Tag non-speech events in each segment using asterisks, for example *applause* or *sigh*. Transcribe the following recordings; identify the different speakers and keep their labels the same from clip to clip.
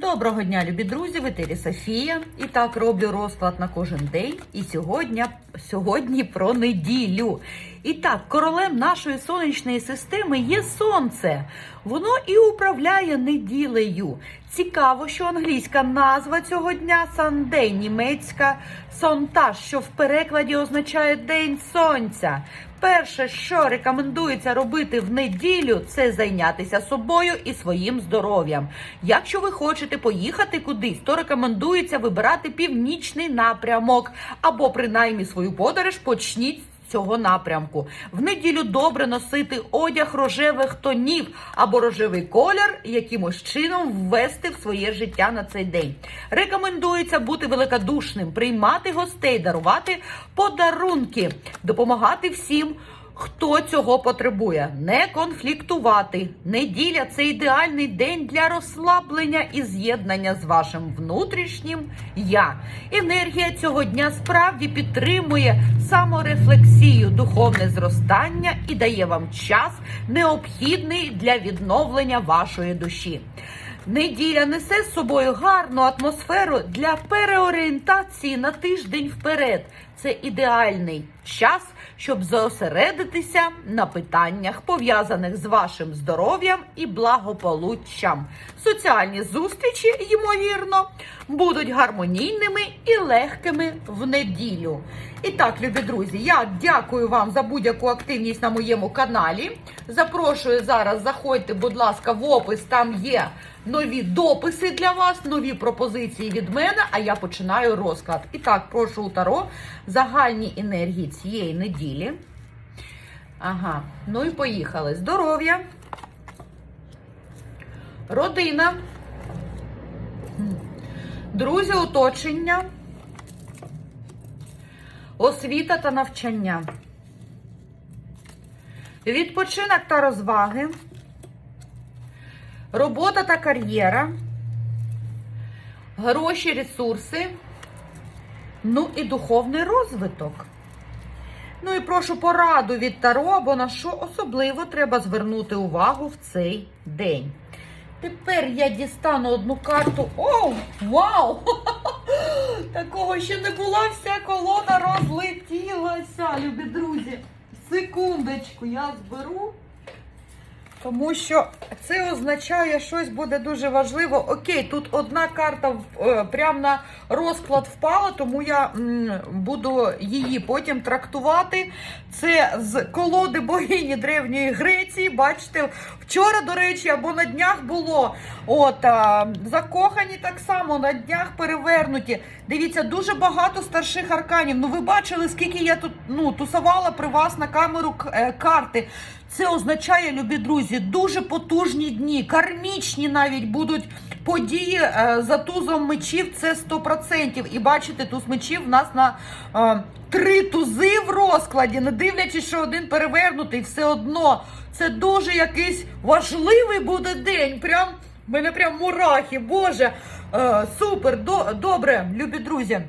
Speaker 1: Доброго дня, любі друзі! В етері Софія. І так роблю розклад на кожен день. І сьогодні, сьогодні про неділю. І так, королем нашої сонячної системи є сонце. Воно і управляє неділею. Цікаво, що англійська назва цього дня Сандей, німецька сонтаж, що в перекладі означає День Сонця. Перше, що рекомендується робити в неділю, це зайнятися собою і своїм здоров'ям. Якщо ви хочете поїхати кудись, то рекомендується вибирати північний напрямок або принаймні свою подорож почніть. Цього напрямку в неділю добре носити одяг рожевих тонів або рожевий колір, якимось чином ввести в своє життя на цей день. Рекомендується бути великодушним, приймати гостей, дарувати подарунки, допомагати всім. Хто цього потребує, не конфліктувати. Неділя це ідеальний день для розслаблення і з'єднання з вашим внутрішнім я. Енергія цього дня справді підтримує саморефлексію, духовне зростання і дає вам час, необхідний для відновлення вашої душі. Неділя несе з собою гарну атмосферу для переорієнтації на тиждень вперед. Це ідеальний час, щоб зосередитися на питаннях, пов'язаних з вашим здоров'ям і благополуччям. Соціальні зустрічі, ймовірно, будуть гармонійними і легкими в неділю. І так, любі друзі, я дякую вам за будь-яку активність на моєму каналі. Запрошую зараз, заходьте, будь ласка, в опис, там є нові дописи для вас, нові пропозиції від мене. А я починаю розклад. І так, прошу у Таро загальні енергії цієї неділі. Ага, ну і поїхали. Здоров'я, родина, друзі, оточення, освіта та навчання, відпочинок та розваги, робота та кар'єра, гроші, ресурси, ну і духовний розвиток. Ну і прошу пораду від Таро, або на що особливо треба звернути увагу в цей день. Тепер я дістану одну карту. Оу, вау! *laughs* Такого ще не було, вся колода розлетілася, любі друзі. Секундочку, я зберу. Тому що це означає, щось буде дуже важливо. Окей, тут одна карта е, прямо на розклад впала, тому я буду її потім трактувати. Це з колоди богині Древньої Греції. Бачите, вчора, до речі, або на днях було. От, закохані так само, на днях перевернуті. Дивіться, дуже багато старших арканів. Ну, ви бачили, скільки я тут ну, тусувала при вас на камеру е, карти. Це означає, любі друзі, дуже потужні дні, кармічні навіть будуть події е, за тузом мечів. Це 100%. І бачите, туз мечів в нас на е, три тузи в розкладі, не дивлячись, що один перевернутий, все одно це дуже якийсь важливий буде день. Прям мене прям мурахи. Боже, е, супер, до, добре, любі друзі.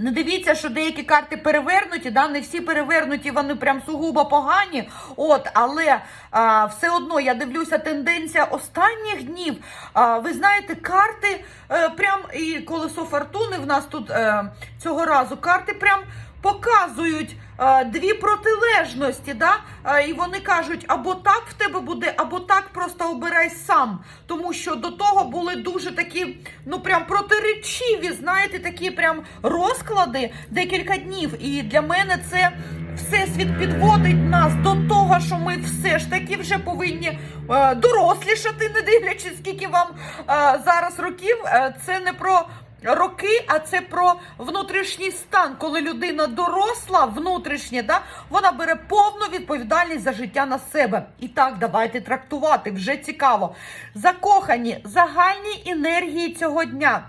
Speaker 1: Не дивіться, що деякі карти перевернуті, да, не всі перевернуті, вони прям сугубо погані. От, але а, все одно я дивлюся, тенденція останніх днів. А, ви знаєте, карти а, прям і колесо фортуни в нас тут а, цього разу карти прям показують е, дві протилежності. Да? Е, і вони кажуть, або так в тебе буде, або так просто обирай сам. Тому що до того були дуже такі, ну прям протиречиві, знаєте, такі прям розклади декілька днів. І для мене це всесвіт підводить нас до того, що ми все ж таки вже повинні е, дорослішати, не дивлячись, скільки вам е, зараз років. Е, це не про. Роки, а це про внутрішній стан, коли людина доросла, внутрішня, да, вона бере повну відповідальність за життя на себе. І так, давайте трактувати, вже цікаво. Закохані загальні енергії цього дня.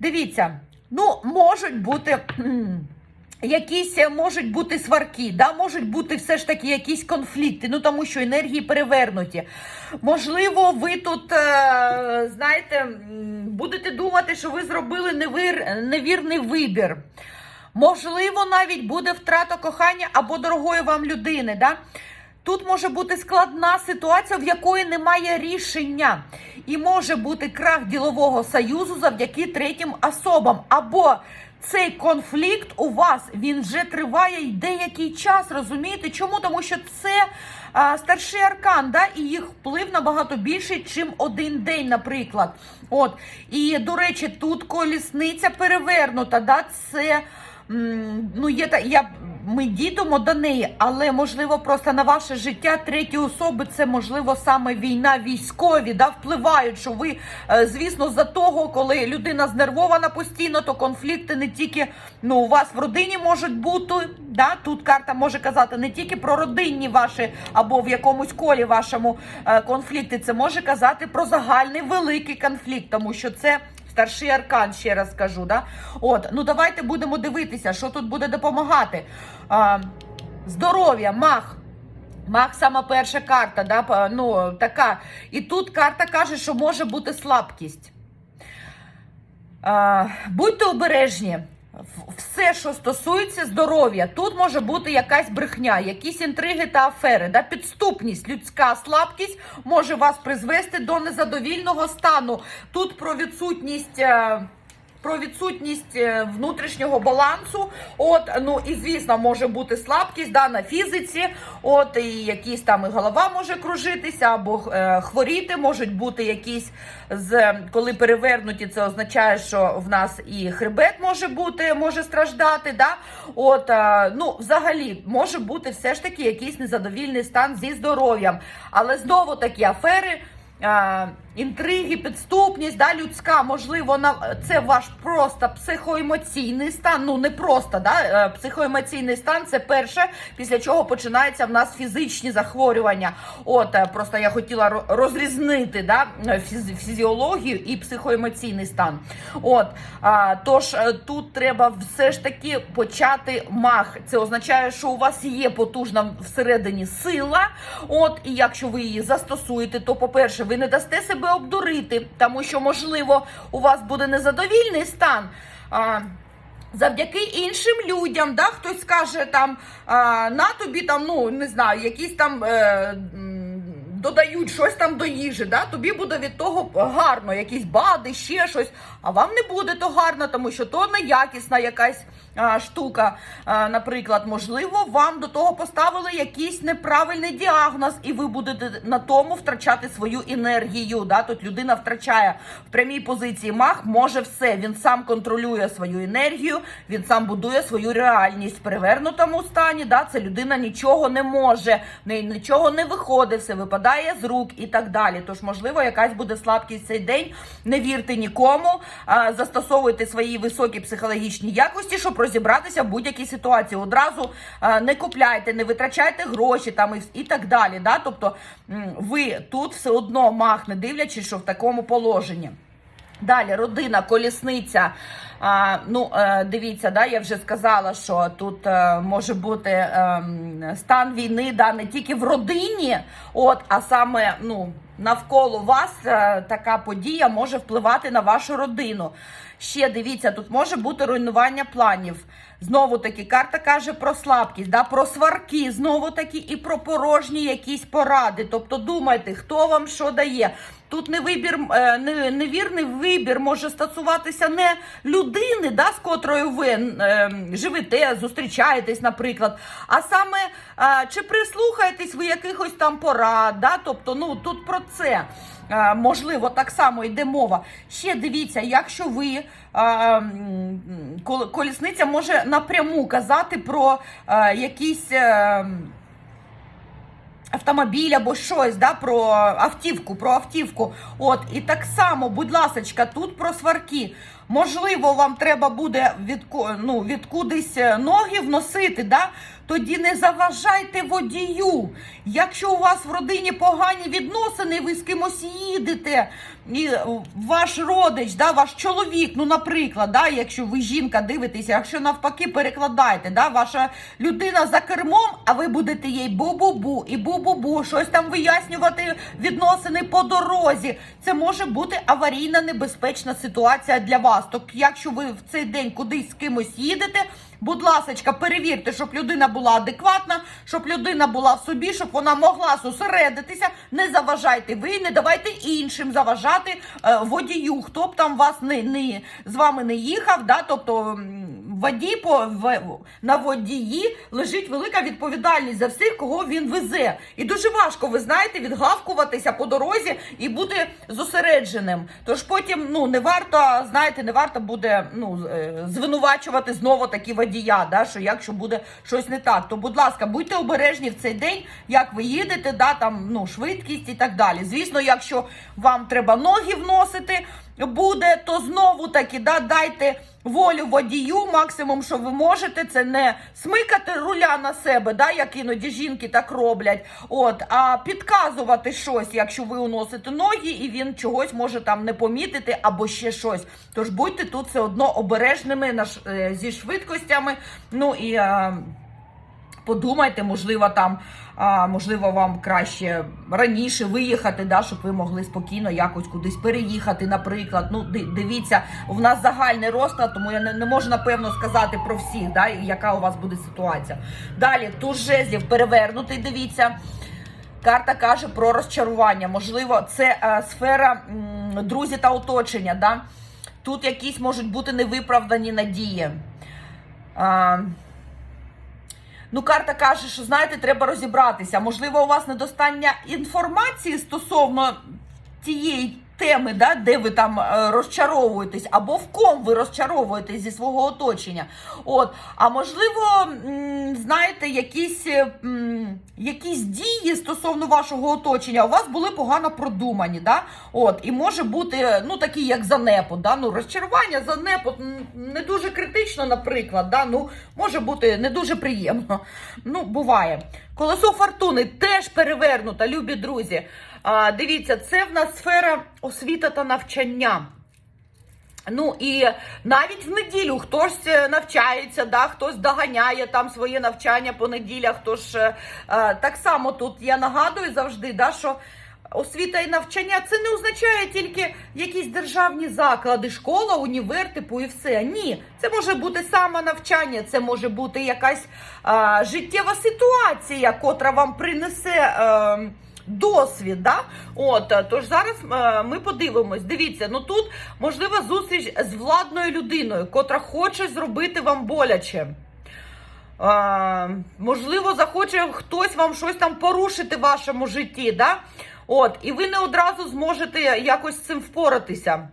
Speaker 1: Дивіться, ну, можуть бути. Якісь е, можуть бути сварки, да? можуть бути все ж таки якісь конфлікти, ну тому що енергії перевернуті. Можливо, ви тут, е, знаєте, будете думати, що ви зробили невир... невірний вибір. Можливо, навіть буде втрата кохання або дорогої вам людини. Да? Тут може бути складна ситуація, в якої немає рішення, і може бути крах ділового союзу завдяки третім особам. Або цей конфлікт у вас він вже триває й деякий час. Розумієте? Чому? Тому що це а, старший аркан, да, і їх вплив набагато більший, чим один день, наприклад. От і до речі, тут колісниця перевернута. Да, це ну є та я. Ми дійдемо до неї, але можливо просто на ваше життя треті особи це можливо саме війна, військові да впливають. Що ви, е, звісно, за того, коли людина знервована постійно, то конфлікти не тільки ну у вас в родині можуть бути. Да, тут карта може казати не тільки про родинні ваші або в якомусь колі вашому е, конфлікти. Це може казати про загальний великий конфлікт, тому що це. Старший аркан, ще раз скажу, да? От, ну давайте будемо дивитися, що тут буде допомагати. А, здоров'я, мах. Мах сама перша карта, да? ну, така. І тут карта каже, що може бути слабкість. А, будьте обережні. Все, що стосується здоров'я, тут може бути якась брехня, якісь інтриги та афери. Да? Підступність, людська слабкість може вас призвести до незадовільного стану. Тут про відсутність. Про відсутність е, внутрішнього балансу, от ну і звісно, може бути слабкість да, на фізиці, от і якісь там і голова може кружитися, або е, хворіти можуть бути якісь з коли перевернуті, це означає, що в нас і хребет може бути, може страждати. Да? От е, ну, взагалі може бути все ж таки якийсь незадовільний стан зі здоров'ям, але знову такі афери. Е, Інтриги, підступність, да, людська, можливо, це ваш просто психоемоційний стан. Ну не просто да, е, психоемоційний стан це перше, після чого починається в нас фізичні захворювання. От е, просто я хотіла розрізнити да, фізіологію і психоемоційний стан. От тож тут треба все ж таки почати мах. Це означає, що у вас є потужна всередині сила. От, і якщо ви її застосуєте, то по-перше, ви не дасте себе обдурити, тому що, можливо, у вас буде незадовільний стан. А, Завдяки іншим людям, да, хтось скаже там а, на тобі там, ну не знаю, якісь там е, додають щось там до їжі, да, тобі буде від того гарно, якісь бади, ще щось. А вам не буде то гарно, тому що то неякісна якась а, штука. А, наприклад, можливо, вам до того поставили якийсь неправильний діагноз, і ви будете на тому втрачати свою енергію. Да? Тут людина втрачає в прямій позиції мах, може все. Він сам контролює свою енергію, він сам будує свою реальність в перевернутому стані. Да? Це людина нічого не може, нічого не виходить, все випадає з рук і так далі. Тож, можливо, якась буде слабкість цей день. Не вірте нікому, застосовуйте свої високі психологічні якості, щоб розібратися в будь-якій ситуації. Одразу не купляйте, не витрачайте гроші там і, так далі. Да? Тобто ви тут все одно мах, не дивлячись, що в такому положенні. Далі родина, колісниця. А, ну, е, дивіться, да, я вже сказала, що тут е, може бути ем, стан війни да, не тільки в родині, от, а саме ну, навколо вас е, така подія може впливати на вашу родину. Ще дивіться, тут може бути руйнування планів. Знову таки, карта каже про слабкість, да, про сварки, знову таки, і про порожні якісь поради. Тобто думайте, хто вам що дає. Тут не вибір, е, не, невірний вибір може стосуватися не людини, да, з котрою ви е, живете, зустрічаєтесь, наприклад, а саме чи прислухаєтесь ви якихось там порад, да, тобто, ну тут про це. Е, Можливо, так само йде мова. Ще дивіться, якщо ви колісниця може напряму казати про якісь. Автомобіль або щось, да, про автівку, про автівку. От, і так само, будь ласочка, тут про сварки. Можливо, вам треба буде від, ну, відкудись е, ноги вносити, да? тоді не заважайте водію. Якщо у вас в родині погані відносини, ви з кимось їдете, і е, ваш родич, да, ваш чоловік, ну, наприклад, да, якщо ви жінка дивитеся, якщо навпаки перекладайте, да, ваша людина за кермом, а ви будете їй бу-бу-бу і бу-бу-бу, щось там вияснювати відносини по дорозі. Це може бути аварійна небезпечна ситуація для вас. Вас. То якщо ви в цей день кудись з кимось їдете, будь ласка, перевірте, щоб людина була адекватна, щоб людина була в собі, щоб вона могла зосередитися. Не заважайте ви, не давайте іншим заважати е, водію, хто б там вас не, не з вами не їхав. Да? Тобто м, водій по в, на водії лежить велика відповідальність за всіх, кого він везе. І дуже важко, ви знаєте, відгавкуватися по дорозі і бути зосередженим. Тож потім ну не варто, знаєте, не варто буде ну е, звинувачувати знову такі водія, да, що якщо буде щось не так, то будь ласка, будьте обережні в цей день, як ви їдете, да, там ну швидкість і так далі. Звісно, якщо вам треба ноги вносити. Буде, то знову таки да, дайте волю водію, максимум, що ви можете, це не смикати руля на себе, да, як іноді жінки так роблять. От, а підказувати щось, якщо ви уносите ноги, і він чогось може там не помітити або ще щось. Тож будьте тут все одно обережними е, зі швидкостями. Ну і. е, Подумайте, можливо, там а, можливо, вам краще раніше виїхати, да, щоб ви могли спокійно якось кудись переїхати, наприклад. Ну, дивіться, у нас загальний розклад, тому я не, не можу напевно сказати про всіх, да, яка у вас буде ситуація. Далі туз жезлів перевернутий. Дивіться. Карта каже про розчарування. Можливо, це е, сфера м, друзі та оточення. Да? Тут якісь можуть бути невиправдані надії. А, Ну, карта каже, що знаєте, треба розібратися. Можливо, у вас недостання інформації стосовно тієї теми, да, де ви там е, розчаровуєтесь, або в ком ви розчаровуєтесь зі свого оточення. От, а можливо, знаєте, якісь, е, якісь дії стосовно вашого оточення у вас були погано продумані. Да? От, і може бути ну, такі, як занепад. Да? Ну, розчарування, занепад не дуже критично, наприклад. Да? Ну, може бути не дуже приємно. Ну, буває. Колесо фортуни теж перевернуто, любі друзі. А, дивіться, це в нас сфера освіта та навчання. Ну і навіть в неділю хтось е, навчається, да, хтось доганяє там своє навчання по неділях. Тож е, е, так само тут я нагадую завжди, да, що освіта і навчання це не означає тільки якісь державні заклади, школа, універ, типу і все. Ні, це може бути саме навчання, це може бути якась е, життєва ситуація, котра вам принесе. Е, Досвід, да? От е, тож зараз е, ми подивимось. Дивіться, ну тут можлива зустріч з владною людиною, котра хоче зробити вам боляче. Е, можливо, захоче хтось вам щось там порушити в вашому житті, да? От, і ви не одразу зможете якось з цим впоратися.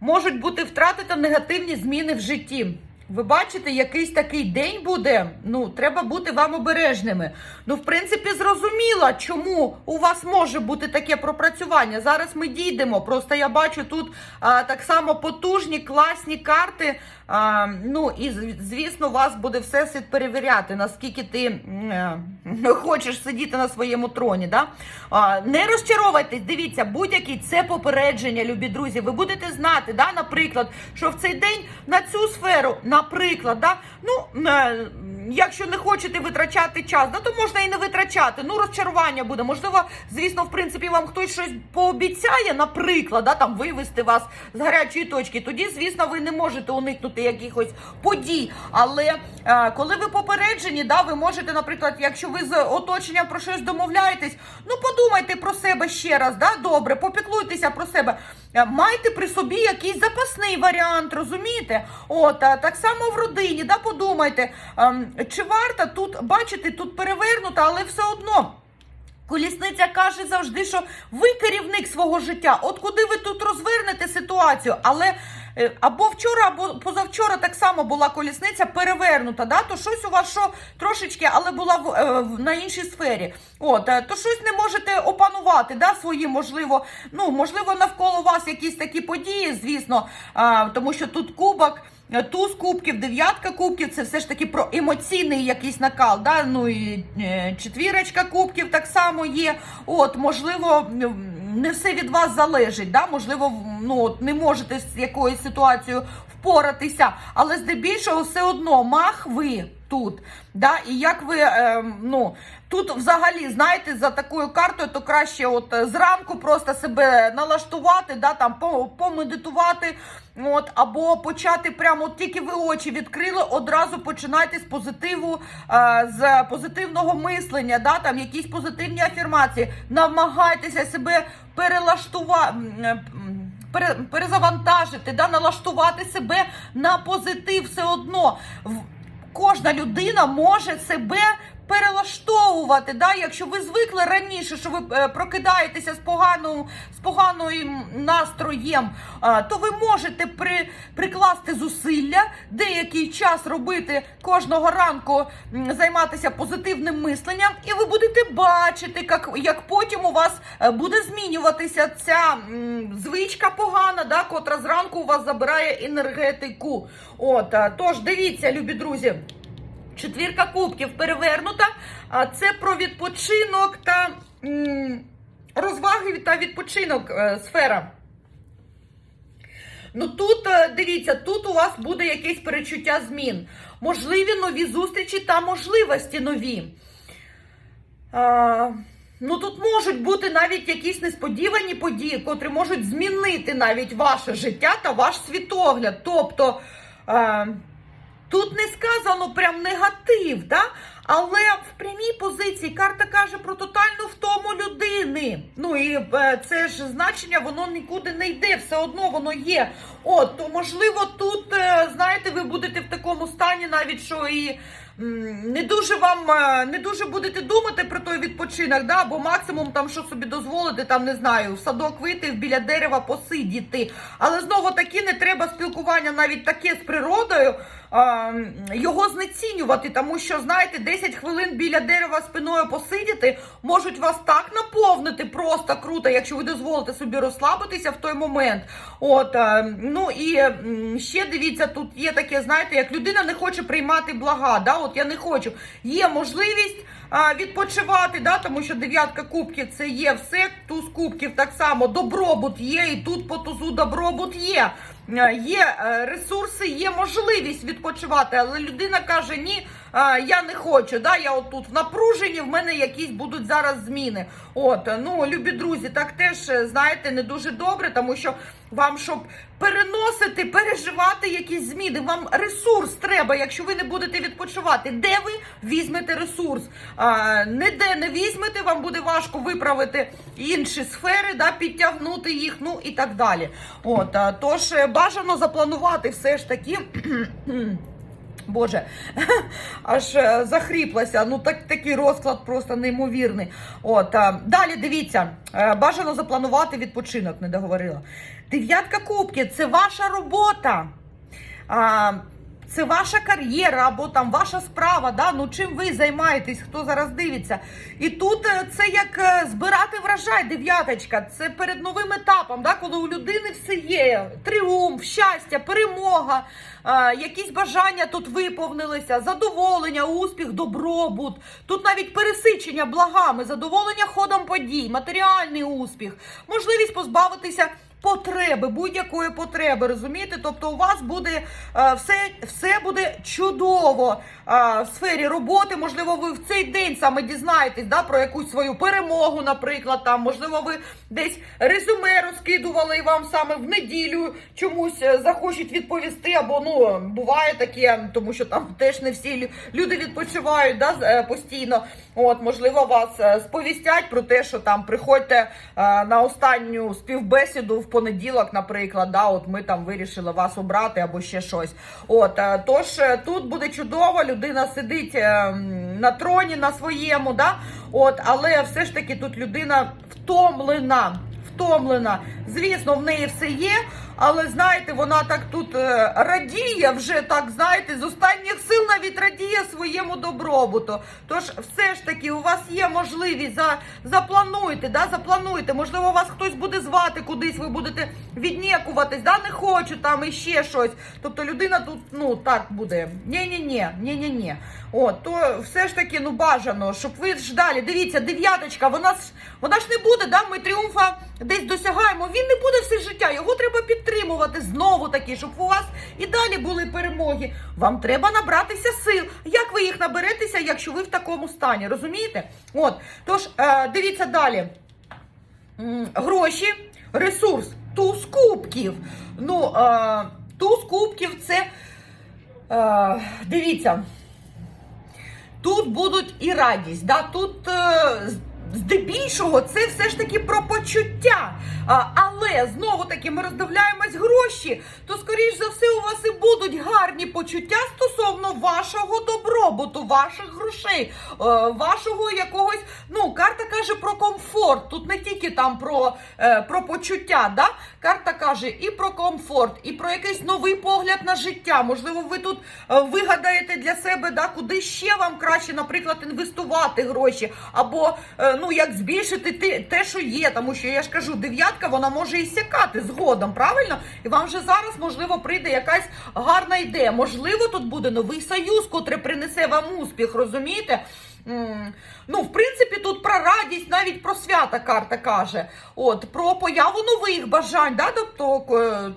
Speaker 1: Можуть бути втрати та негативні зміни в житті. Ви бачите, якийсь такий день буде. Ну, треба бути вам обережними. Ну, в принципі, зрозуміло, чому у вас може бути таке пропрацювання. Зараз ми дійдемо. Просто я бачу тут а, так само потужні, класні карти. А, ну і звісно, вас буде всесвіт перевіряти, наскільки ти е, *laughs* хочеш сидіти на своєму троні. Да? А, не розчаровуйтесь, дивіться, будь-який це попередження, любі друзі. Ви будете знати, да, наприклад, що в цей день на цю сферу, наприклад, да, ну. е, Якщо не хочете витрачати час, да, то можна і не витрачати. Ну, розчарування буде. Можливо, звісно, в принципі, вам хтось щось пообіцяє, наприклад, да, там вивести вас з гарячої точки. Тоді, звісно, ви не можете уникнути якихось подій. Але е, коли ви попереджені, да, ви можете, наприклад, якщо ви з оточенням про щось домовляєтесь, ну подумайте про себе ще раз, да, добре, попіклуйтеся про себе. Е, Майте при собі якийсь запасний варіант, розумієте? От так само в родині, да, подумайте, ем, чи варто тут бачите, тут перевернуто, але все одно. Колісниця каже завжди, що ви керівник свого життя. От куди ви тут розвернете ситуацію, але або вчора, або позавчора так само була колісниця перевернута. Да? То щось у вас що трошечки, але була в, е, в- на іншій сфері. От, е, то щось не можете опанувати, да, свої, можливо, ну, можливо, навколо вас якісь такі події, звісно, а, тому що тут кубок. Туз кубків, дев'ятка кубків це все ж таки про емоційний якийсь накал. Да? Ну і е, четвірочка кубків так само є. От, можливо, не все від вас залежить. Да? Можливо, ну, от, не можете з якоюсь ситуацією впоратися, але здебільшого все одно мах ви. тут. Да? І як ви, е, ну, тут взагалі, знаєте, за такою картою, то краще от е, зранку просто себе налаштувати, да, там, помедитувати, от, або почати прямо, от тільки ви очі відкрили, одразу починайте з позитиву, е, з позитивного мислення, да, там, якісь позитивні афірмації. Намагайтеся себе перелаштувати. Перезавантажити, да, налаштувати себе на позитив все одно. Кожна людина може себе перелаштовувати. Да? Якщо ви звикли раніше, що ви е, прокидаєтеся з поганою, з поганим настроєм, е, то ви можете при, прикласти зусилля, деякий час робити кожного ранку, займатися позитивним мисленням, і ви будете бачити, як, як потім у вас е, буде змінюватися ця звичка погана, да, котра зранку у вас забирає енергетику. От, тож дивіться, любі друзі. Четвірка кубків перевернута. А це про відпочинок та розваги та відпочинок е, сфера. Ну тут е, дивіться, тут у вас буде якесь перечуття змін. Можливі нові зустрічі та можливості нові. А, ну тут можуть бути навіть якісь несподівані події, котрі можуть змінити навіть ваше життя та ваш світогляд. Тобто. А, Тут не сказано прям негатив, да? але в прямій позиції карта каже про тотальну втому людини. Ну і е, це ж значення, воно нікуди не йде, все одно воно є. От, то можливо, тут, е, знаєте, ви будете в такому стані, навіть що і не дуже вам е, не дуже будете думати про той відпочинок, да? або максимум там що собі дозволити, там не знаю, в садок вийти, біля дерева посидіти. Але знову таки не треба спілкування навіть таке з природою. А, Його знецінювати, тому що, знаєте, 10 хвилин біля дерева спиною посидіти можуть вас так наповнити просто круто, якщо ви дозволите собі розслабитися в той момент. От, е, ну і ще дивіться, тут є таке, знаєте, як людина не хоче приймати блага. Да? От я не хочу. Є можливість відпочивати, да? тому що дев'ятка кубків це є все, туз кубків так само, добробут є, і тут по тузу добробут є. Е, Є е, ресурси, є можливість відпочивати, але людина каже: ні, е, я не хочу. Да? Я отут в напруженні, в мене якісь будуть зараз зміни. От, ну, любі друзі, так теж е, знаєте, не дуже добре, тому що вам, щоб переносити, переживати якісь зміни, вам ресурс треба, якщо ви не будете відпочивати. Де ви візьмете ресурс? А, ніде не візьмете, вам буде важко виправити інші сфери, да, підтягнути їх, ну і так далі. От, а, тож е, бажано запланувати все ж таки. *clears throat* Боже, *laughs* аж е, захріплася. Ну так такий розклад просто неймовірний. От а, далі дивіться, е, бажано запланувати відпочинок, не договорила. Дев'ятка кубків це ваша робота. Це ваша кар'єра або там ваша справа, да? ну чим ви займаєтесь, хто зараз дивиться. І тут е, це як е, збирати врожай, дев'яточка. Це перед новим етапом, да? коли у людини все є. Тріумф, щастя, перемога, е, якісь бажання тут виповнилися, задоволення, успіх, добробут. Тут навіть пересичення благами, задоволення ходом подій, матеріальний успіх, можливість позбавитися потреби, будь-якої потреби, розумієте? Тобто у вас буде е, все, все буде чудово е, в сфері роботи. Можливо, ви в цей день саме дізнаєтесь да, про якусь свою перемогу, наприклад, там, можливо, ви десь резюме розкидували і вам саме в неділю чомусь е, захочуть відповісти, або ну буває таке, тому що там теж не всі люди відпочивають да, постійно. От, можливо, вас сповістять про те, що там приходьте на останню співбесіду в понеділок, наприклад. Да, от ми там вирішили вас обрати або ще щось. От, е, тож е, тут буде чудово, людина сидить е, на троні на своєму, да, от, але все ж таки тут людина втомлена. Втомлена. Звісно, в неї все є, але знаєте, вона так тут е, радіє вже так, знаєте, з останніх сил навіть радіє своєму добробуту. Тож, все ж таки, у вас є можливість за, заплануйте, да, заплануйте. Можливо, вас хтось буде звати кудись, ви будете віднікуватись, да, не хочу там і ще щось. Тобто людина тут, ну так буде. Ні-ні-ні, ні-ні-ні. От, то все ж таки, ну бажано, щоб ви ж далі. Дивіться, дев'яточка, вона ж вона ж не буде, да, ми тріумфа десь досягаємо. Він не буде все життя, його треба підтримувати. Продовжувати знову таки, щоб у вас і далі були перемоги. Вам треба набратися сил. Як ви їх наберетеся, якщо ви в такому стані? Розумієте? От, тож е, дивіться далі. Гроші, ресурс, туз кубків. Ну, е, туз кубків це. Е, дивіться. Тут будуть і радість. Да? Тут здебільшого це все ж таки про почуття. Але знову таки ми роздивляємось гроші, то скоріш за все у вас і будуть гарні почуття стосовно вашого добробуту, ваших грошей, е, вашого якогось. Ну, карта каже про комфорт. Тут не тільки там про, е, про почуття. Да? Карта каже і про комфорт, і про якийсь новий погляд на життя. Можливо, ви тут е, вигадаєте для себе, да, куди ще вам краще, наприклад, інвестувати гроші, або ну як збільшити те, що є. Тому що я ж кажу, дев'ятка вона може і сякати згодом, правильно? І вам вже зараз можливо прийде якась гарна ідея. Можливо, тут буде новий союз, котрий принесе вам успіх, розумієте? Ну, в принципі, тут про радість, навіть про свята карта каже. От, про появу нових бажань, да, тобто.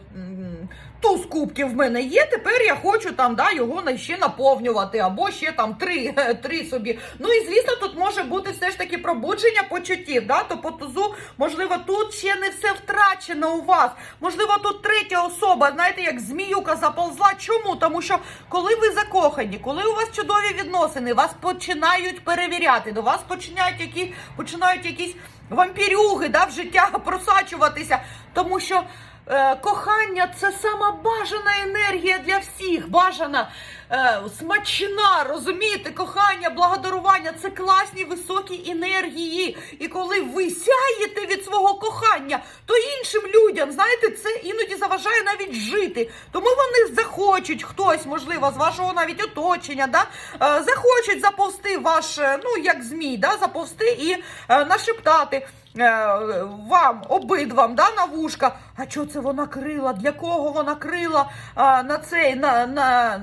Speaker 1: Е, м, Туз кубків в мене є, тепер я хочу там да, його ще наповнювати, або ще там три, *laughs* три собі. Ну і звісно, тут може бути все ж таки пробудження почуттів. Да? То по тузу, можливо, тут ще не все втрачено у вас. Можливо, тут третя особа, знаєте, як зміюка заползла. Чому? Тому що коли ви закохані, коли у вас чудові відносини, вас починають перевіряти, до вас починають які, починають якісь вампірюги да, в життя *laughs* просачуватися, тому що. Е, кохання це сама бажана енергія для всіх. Бажана е, смачна, розумієте, кохання, благодарування це класні високі енергії. І коли ви сяєте від свого кохання, то іншим людям, знаєте, це іноді заважає навіть жити. Тому вони захочуть хтось, можливо, з вашого навіть оточення, да, е, захочуть заповзти ваш, ну як змій, да, заповзти і нашептати вам, обидвам, да, на вушка. А що це вона крила? Для кого вона крила на цей, на, на,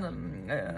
Speaker 1: е,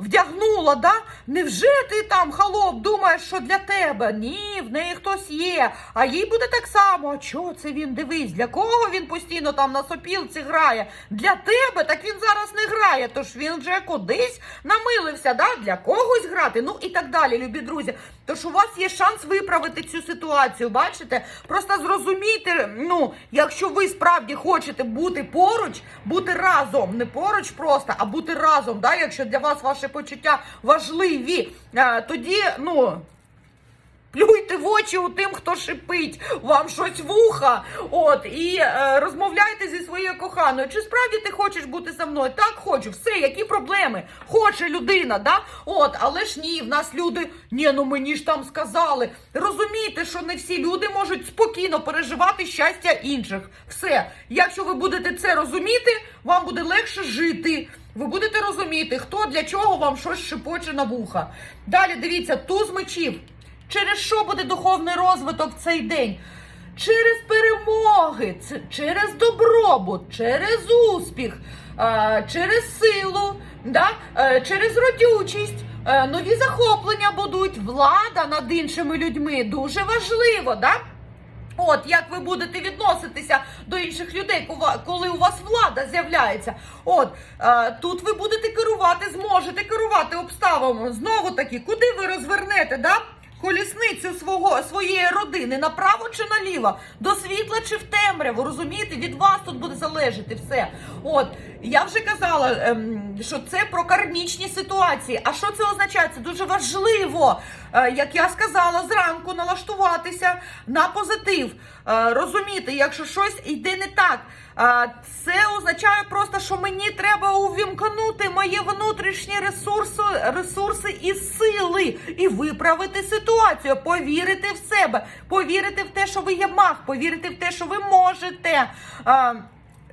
Speaker 1: вдягнула, да? Невже ти там, холоп, думаєш, що для тебе? Ні, в неї хтось є, а їй буде так само. А чого це він дивись? Для кого він постійно там на сопілці грає? Для тебе так він зараз не грає, тож він вже кудись намилився, да? для когось грати. Ну і так далі, любі друзі. Тож у вас є шанс виправити цю ситуацію. Бачите? Просто зрозумійте, ну, якщо ви справді хочете бути поруч, бути разом, не поруч просто, а бути разом. Да? Якщо для вас ваші почуття важливі, е, тоді, ну. Плюйте в очі у тим, хто шипить вам щось в уха, от і е, розмовляйте зі своєю коханою. Чи справді ти хочеш бути зі мною? Так хочу, все, які проблеми? Хоче людина, да? От, але ж ні, в нас люди, ні, ну мені ж там сказали. Розумійте, що не всі люди можуть спокійно переживати щастя інших. Все, якщо ви будете це розуміти, вам буде легше жити. Ви будете розуміти, хто для чого вам щось шипоче на вуха. Далі дивіться, туз мечів. Через що буде духовний розвиток в цей день? Через перемоги, через добробут, через успіх, через силу, да? е, через родючість. е, Нові захоплення будуть, влада над іншими людьми дуже важливо, да? От як ви будете відноситися до інших людей, коли у вас влада з'являється. От е, тут ви будете керувати, зможете керувати обставами. Знову таки, куди ви розвернете, да? Колісницю свого своєї родини направо чи наліво, до світла чи в темряву, розумієте? Від вас тут буде залежати все. От я вже казала, ем, що це про кармічні ситуації. А що це означає? Це дуже важливо, е, як я сказала, зранку налаштуватися на позитив. Е, розуміти, якщо щось йде не так. Е, Це означає просто, що мені треба увімкнути мої внутрішні ресурси, ресурси і сили і виправити ситуацію, повірити в себе, повірити в те, що ви є маг, повірити в те, що ви можете.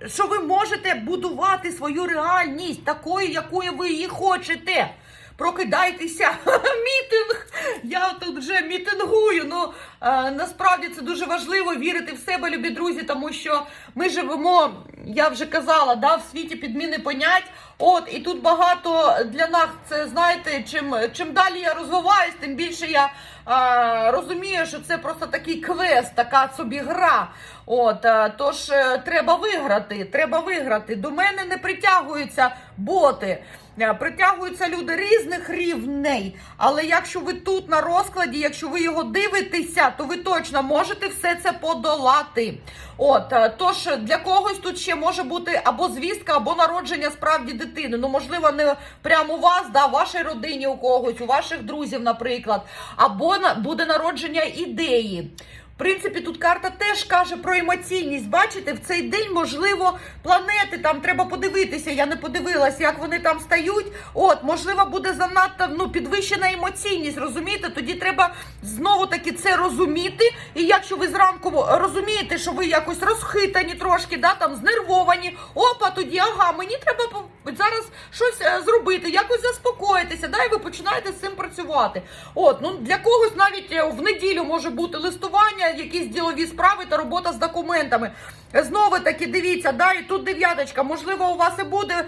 Speaker 1: Що ви можете будувати свою реальність такою, якою ви її хочете. Прокидайтеся, *laughs* мітинг. Я тут вже мітингую. Ну е, насправді це дуже важливо вірити в себе, любі друзі, тому що ми живемо, я вже казала, да, в світі підміни понять. От і тут багато для нас це знаєте, чим, чим далі я розвиваюсь, тим більше я розумію, що це просто такий квест, така собі гра. От, е, тож е, треба виграти. Треба виграти. До мене не притягуються боти. Притягуються люди різних рівней. Але якщо ви тут на розкладі, якщо ви його дивитеся, то ви точно можете все це подолати. От е, тож для когось тут ще може бути або звістка, або народження справді дитини. Ну, можливо, не прямо у вас, да, в вашій родині у когось, у ваших друзів, наприклад, або на буде народження ідеї. Принципі, тут карта теж каже про емоційність. Бачите, в цей день, можливо, планети там треба подивитися. Я не подивилась, як вони там стають. От, можливо, буде занадто ну, підвищена емоційність. Розумієте? Тоді треба знову таки це розуміти. І якщо ви зранку розумієте, що ви якось розхитані трошки, да, там знервовані, опа, тоді ага, мені треба по- зараз щось е, зробити, якось заспокоїтися. Да, і ви починаєте з цим працювати. От, ну для когось навіть е, в неділю може бути листування, якісь ділові справи та робота з документами. Знову таки дивіться, да, і тут дев'яточка. Можливо, у вас і буде, е,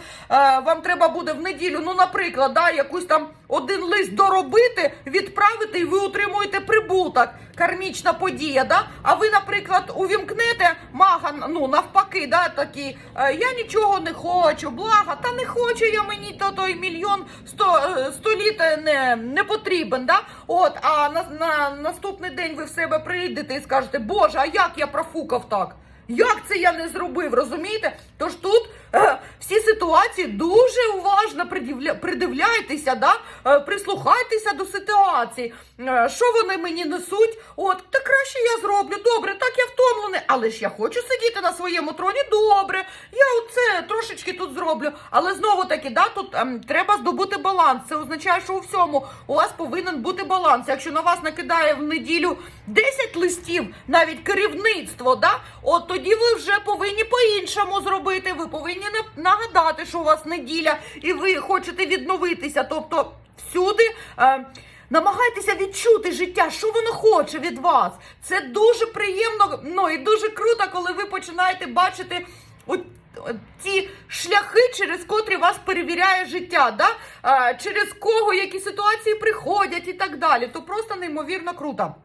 Speaker 1: вам треба буде в неділю, ну, наприклад, да, якусь там один лист доробити, відправити, і ви отримуєте прибуток. Кармічна подія, да? А ви, наприклад, увімкнете мага, ну навпаки, да, такі, е, я нічого не хочу, блага, та не хочу я мені то той мільйон сто, е, сто літ не, не потрібен, да? От, а на, на наступний день ви в себе прийдете і скажете, Боже, а як я профукав так? Як це я не зробив, розумієте? Тож тут е, всі ситуації дуже уважно придивля, придивляйтеся, да? е, прислухайтеся до ситуації. Е, що вони мені несуть? От, та краще я зроблю. Добре, так я втомлений, але ж я хочу сидіти на своєму троні. Добре, я оце трошечки тут зроблю. Але знову таки, да, тут ем, треба здобути баланс. Це означає, що у всьому у вас повинен бути баланс. Якщо на вас накидає в неділю 10 листів, навіть керівництво, да, от ви вже повинні по-іншому зробити. Ви повинні нагадати, що у вас неділя, і ви хочете відновитися. Тобто всюди. Е, Намагайтеся відчути життя, що воно хоче від вас. Це дуже приємно, ну і дуже круто, коли ви починаєте бачити от, от ті шляхи, через котрі вас перевіряє життя, да? а, через кого які ситуації приходять і так далі. То просто неймовірно круто.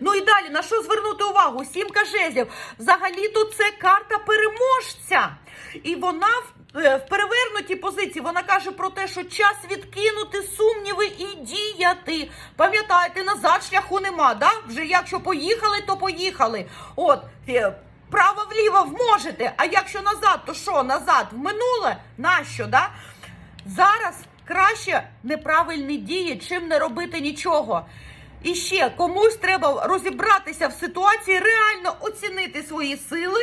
Speaker 1: Ну і далі на що звернути увагу? Сімка жезлів. Взагалі-то це карта переможця. І вона в, е, в перевернутій позиції вона каже про те, що час відкинути сумніви і діяти. Пам'ятаєте, назад шляху нема. Да? Вже якщо поїхали, то поїхали. От. е, Право вліво можете, а якщо назад, то що? Назад в минуле? Нащо? Да? Зараз краще неправильні дії, чим не робити нічого. І ще комусь треба розібратися в ситуації, реально оцінити свої сили.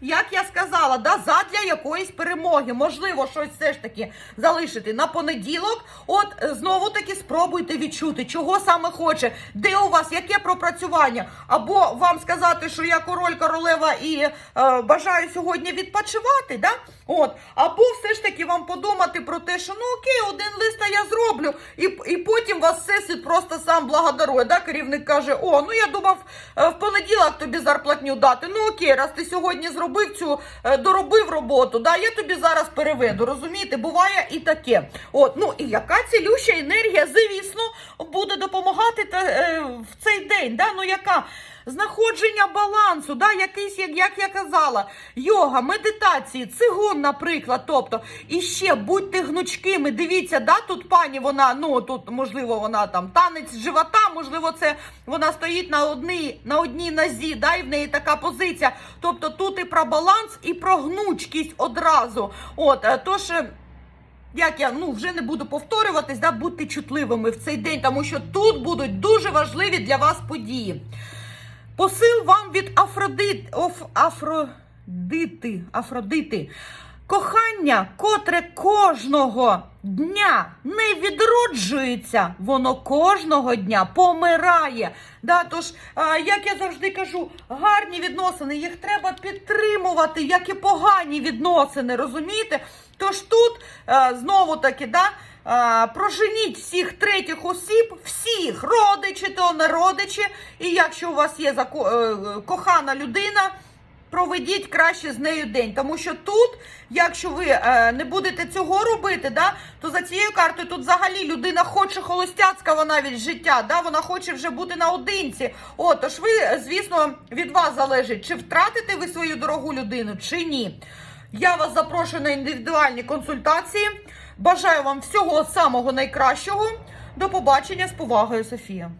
Speaker 1: Як я сказала, да, задля якоїсь перемоги. Можливо, щось все ж таки залишити на понеділок. От е, знову таки спробуйте відчути, чого саме хоче, де у вас яке пропрацювання. Або вам сказати, що я король, королева і е, бажаю сьогодні відпочивати, да? От, або все ж таки вам подумати про те, що ну окей, один лист я зроблю, і, і потім вас всесвіт просто сам благодарує. Да? Керівник каже: О, ну я думав е, в понеділок тобі зарплатню дати. Ну окей, раз ти сьогодні зробив цю е, доробив роботу, да, я тобі зараз переведу. Розумієте, буває і таке. От, ну і яка цілюща енергія, звісно, буде допомагати та, е, в цей день. Да? Ну яка? Знаходження балансу, да, якийсь, як, як я казала, йога, медитації, цигун, наприклад. Тобто, і ще будьте гнучкими. Дивіться, да, тут пані, вона, ну тут, можливо, вона там танець живота, можливо, це вона стоїть на одній, на одній нозі, да, і в неї така позиція. Тобто тут і про баланс, і про гнучкість одразу. От, е, тож. е, як я ну вже не буду повторюватись, да, будьте чутливими в цей день, тому що тут будуть дуже важливі для вас події. Посил вам від Афродит, оф, Афродити, Афродити. Кохання, котре кожного дня не відроджується, воно кожного дня помирає. Да, тож, як я завжди кажу, гарні відносини, їх треба підтримувати, як і погані відносини, розумієте? Тож тут а, знову таки, да, а, проженіть всіх третіх осіб, всіх родичі то не родичі. І якщо у вас є е, кохана людина, проведіть краще з нею день. Тому що тут, якщо ви е, не будете цього робити, да, то за цією картою тут взагалі людина хоче холостяцька вона від життя, да, вона хоче вже бути наодинці. О, тож ви, звісно, від вас залежить, чи втратите ви свою дорогу людину, чи ні. Я вас запрошую на індивідуальні консультації. Бажаю вам всього самого найкращого. До побачення з повагою, Софія.